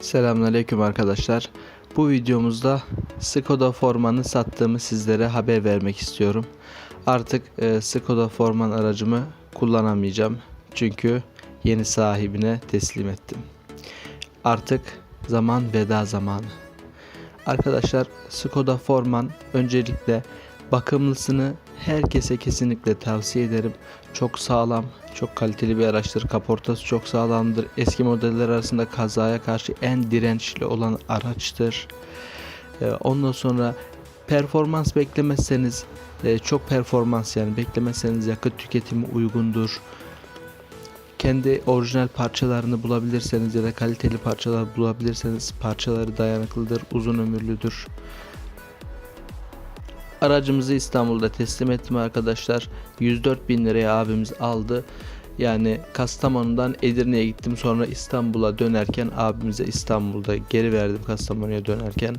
Selamünaleyküm arkadaşlar. Bu videomuzda Skoda Forman'ı sattığımı sizlere haber vermek istiyorum. Artık e, Skoda Forman aracımı kullanamayacağım. Çünkü yeni sahibine teslim ettim. Artık zaman veda zamanı. Arkadaşlar Skoda Forman öncelikle bakımlısını herkese kesinlikle tavsiye ederim. Çok sağlam, çok kaliteli bir araçtır. Kaportası çok sağlamdır. Eski modeller arasında kazaya karşı en dirençli olan araçtır. Ee, ondan sonra performans beklemezseniz e, çok performans yani beklemezseniz yakıt tüketimi uygundur. Kendi orijinal parçalarını bulabilirseniz ya da kaliteli parçalar bulabilirseniz parçaları dayanıklıdır, uzun ömürlüdür. Aracımızı İstanbul'da teslim ettim arkadaşlar. 104 bin liraya abimiz aldı. Yani Kastamonu'dan Edirne'ye gittim sonra İstanbul'a dönerken abimize İstanbul'da geri verdim Kastamonu'ya dönerken.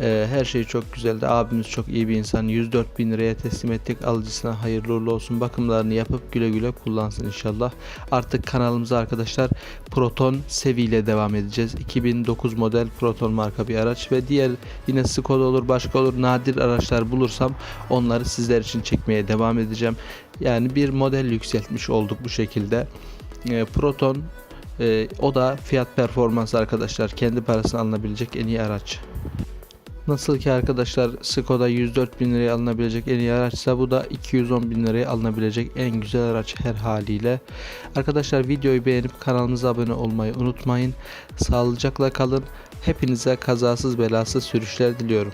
Ee, her şey çok güzeldi. Abimiz çok iyi bir insan. 104 bin liraya teslim ettik. Alıcısına hayırlı uğurlu olsun. Bakımlarını yapıp güle güle kullansın inşallah. Artık kanalımıza arkadaşlar Proton Sevi ile devam edeceğiz. 2009 model Proton marka bir araç ve diğer yine Skoda olur başka olur nadir araçlar bulursam onları sizler için çekmeye devam edeceğim. Yani bir model yükseltmiş olduk bu şekilde. Ee, Proton e, o da fiyat performans arkadaşlar kendi parasına alınabilecek en iyi araç. Nasıl ki arkadaşlar Skoda 104 bin liraya alınabilecek en iyi araçsa bu da 210 bin liraya alınabilecek en güzel araç her haliyle. Arkadaşlar videoyu beğenip kanalımıza abone olmayı unutmayın. Sağlıcakla kalın. Hepinize kazasız belasız sürüşler diliyorum.